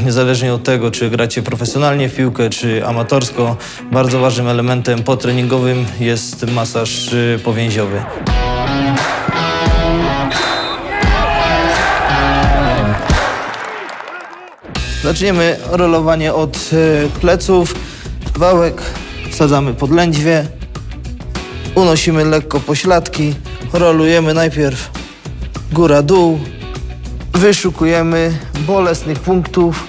Niezależnie od tego, czy gracie profesjonalnie w piłkę, czy amatorsko, bardzo ważnym elementem potreningowym jest masaż y, powięziowy. Zaczniemy rolowanie od y, pleców. Wałek wsadzamy pod lędźwie. Unosimy lekko pośladki. Rolujemy najpierw góra-dół. Wyszukujemy bolesnych punktów.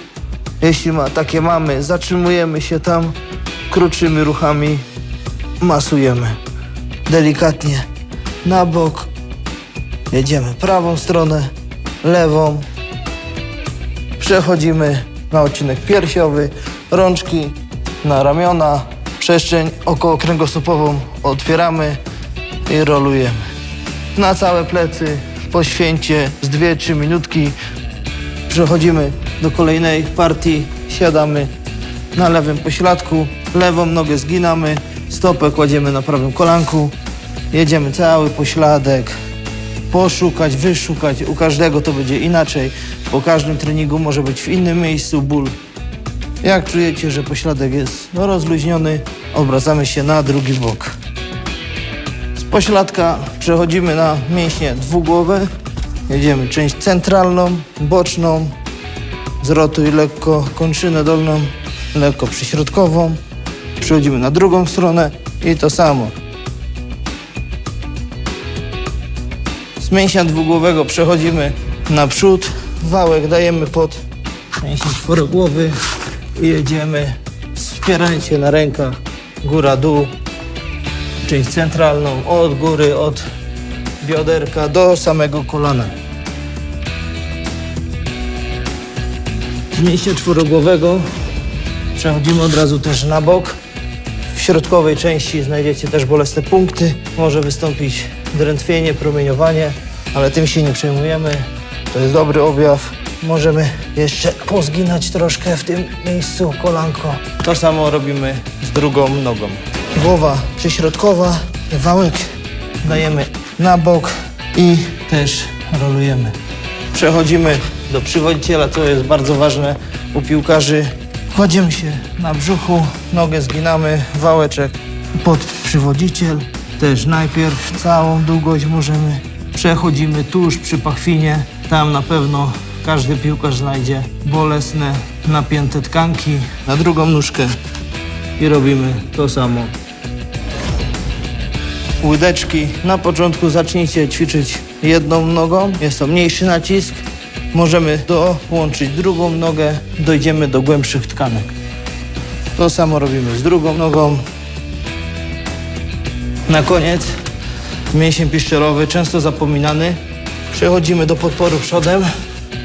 Jeśli ma, takie mamy, zatrzymujemy się tam. Krótszymi ruchami masujemy. Delikatnie na bok. Jedziemy prawą stronę, lewą. Przechodzimy na odcinek piersiowy, rączki na ramiona, przestrzeń około kręgosłupową otwieramy i rolujemy. Na całe plecy, po święcie z 2-3 minutki przechodzimy do kolejnej partii, siadamy na lewym pośladku, lewą nogę zginamy, stopę kładziemy na prawym kolanku, jedziemy cały pośladek, poszukać, wyszukać. U każdego to będzie inaczej. Po każdym treningu może być w innym miejscu ból. Jak czujecie, że pośladek jest no, rozluźniony, obracamy się na drugi bok. Pośladka przechodzimy na mięśnie dwugłowe. Jedziemy część centralną, boczną. Zrotuj lekko kończynę dolną, lekko przyśrodkową. Przechodzimy na drugą stronę i to samo. Z mięśnia dwugłowego przechodzimy naprzód, wałek dajemy pod mięsień czworogłowy i jedziemy wspierając się na rękach, góra-dół, centralną, od góry, od bioderka do samego kolana. Z mięśnia czworogłowego przechodzimy od razu też na bok. W środkowej części znajdziecie też bolesne punkty. Może wystąpić drętwienie, promieniowanie, ale tym się nie przejmujemy. To jest dobry objaw. Możemy jeszcze pozginać troszkę w tym miejscu kolanko. To samo robimy z drugą nogą. Głowa przyśrodkowa, wałek dajemy na bok i też rolujemy. Przechodzimy do przywodziciela, co jest bardzo ważne u piłkarzy. Kładziemy się na brzuchu, nogę zginamy, wałeczek pod przywodziciel. Też najpierw całą długość możemy. Przechodzimy tuż przy pachwinie. Tam na pewno każdy piłkarz znajdzie bolesne, napięte tkanki. Na drugą nóżkę i robimy to samo. Łydeczki. Na początku zacznijcie ćwiczyć jedną nogą. Jest to mniejszy nacisk. Możemy dołączyć drugą nogę. Dojdziemy do głębszych tkanek. To samo robimy z drugą nogą. Na koniec mięsień piszczelowy, często zapominany. Przechodzimy do podporu przodem.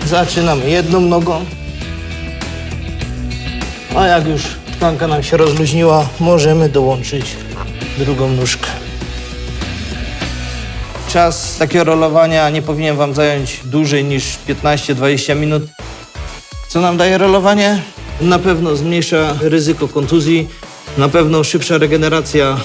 Zaczynamy jedną nogą. A jak już tkanka nam się rozluźniła, możemy dołączyć drugą nóżkę. Czas takiego rolowania nie powinien Wam zająć dłużej niż 15-20 minut. Co nam daje rolowanie? Na pewno zmniejsza ryzyko kontuzji, na pewno szybsza regeneracja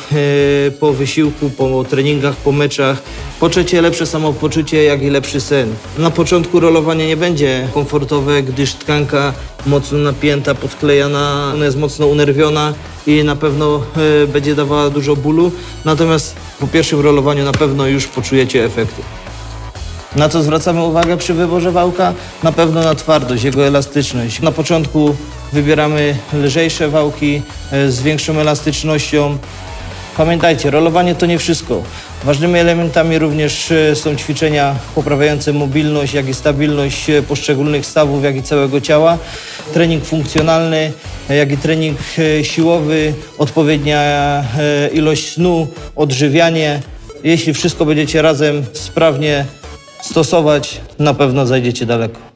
e, po wysiłku, po treningach, po meczach. Po trzecie lepsze samopoczucie, jak i lepszy sen. Na początku rolowanie nie będzie komfortowe, gdyż tkanka mocno napięta, podklejana, ona jest mocno unerwiona i na pewno e, będzie dawała dużo bólu. Natomiast po pierwszym rolowaniu na pewno już poczujecie efekty. Na co zwracamy uwagę przy wyborze wałka? Na pewno na twardość, jego elastyczność. Na początku wybieramy lżejsze wałki e, z większą elastycznością. Pamiętajcie, rolowanie to nie wszystko. Ważnymi elementami również e, są ćwiczenia poprawiające mobilność, jak i stabilność poszczególnych stawów, jak i całego ciała. Trening funkcjonalny, jak i trening e, siłowy, odpowiednia e, ilość snu, odżywianie. Jeśli wszystko będziecie razem sprawnie stosować, na pewno zajdziecie daleko.